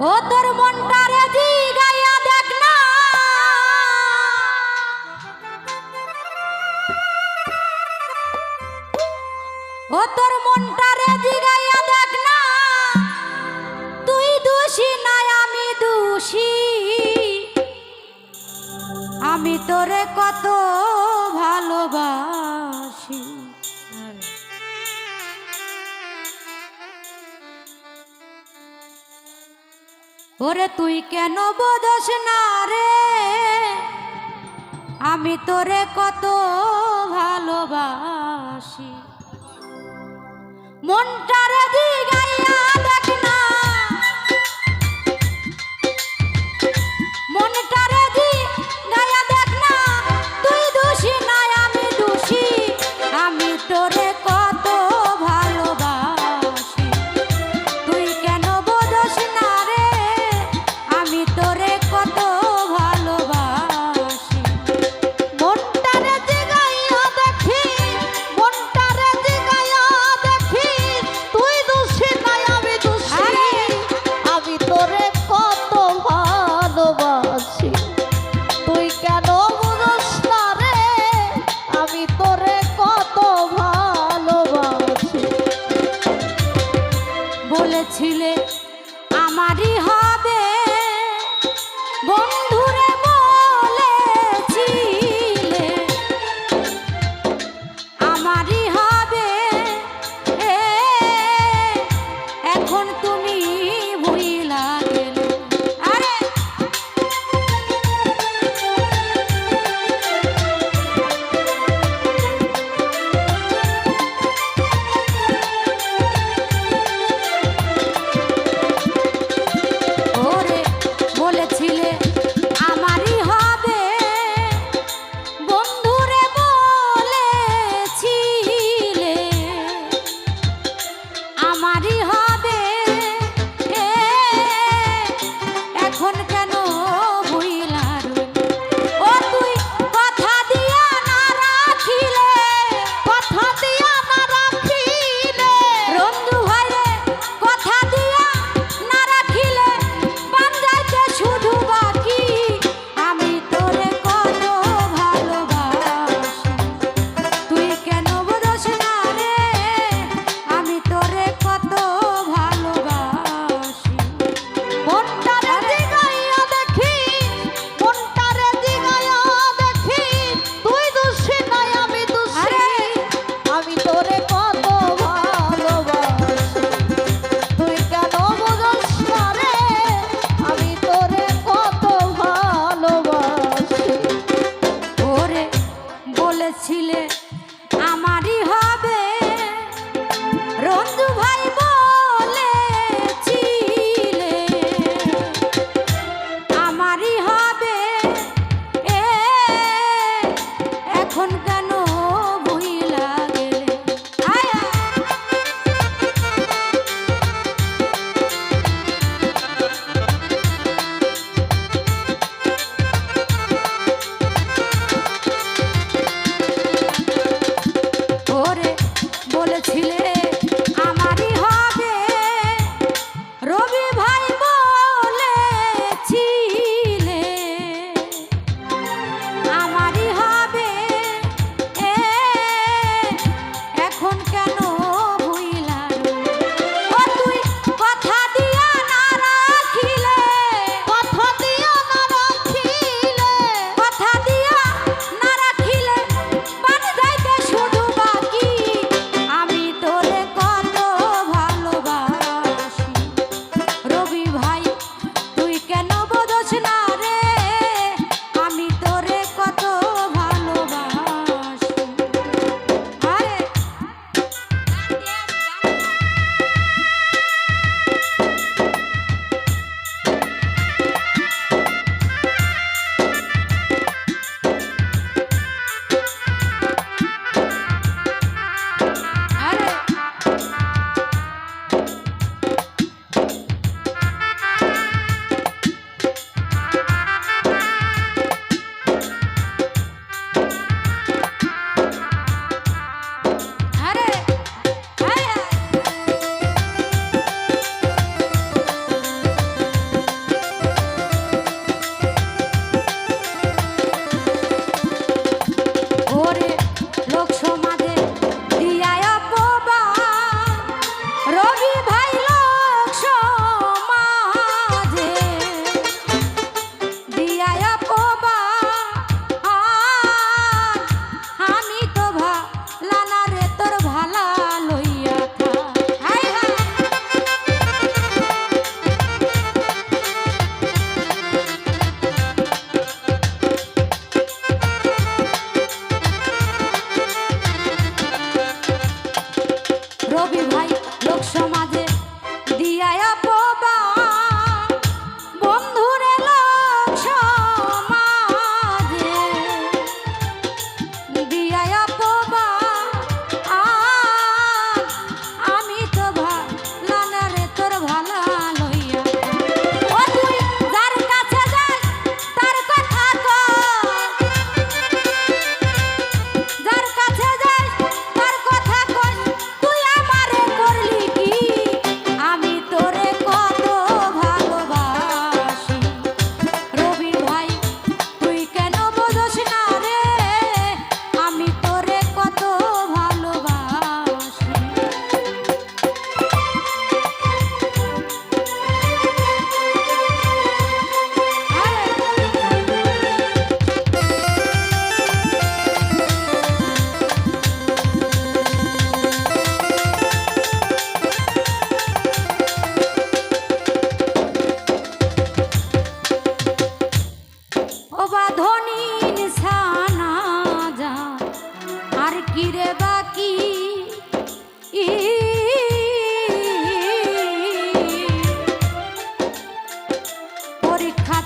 ও তোর মনটা রেজি ওরে তুই কেন বোধস না রে? আমি তোরে কত ভালোবাসি। মনটারে দিগাইয়া দেখ না বলেছিলে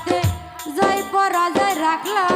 হাতে জয় পরাজয় রাখলাম।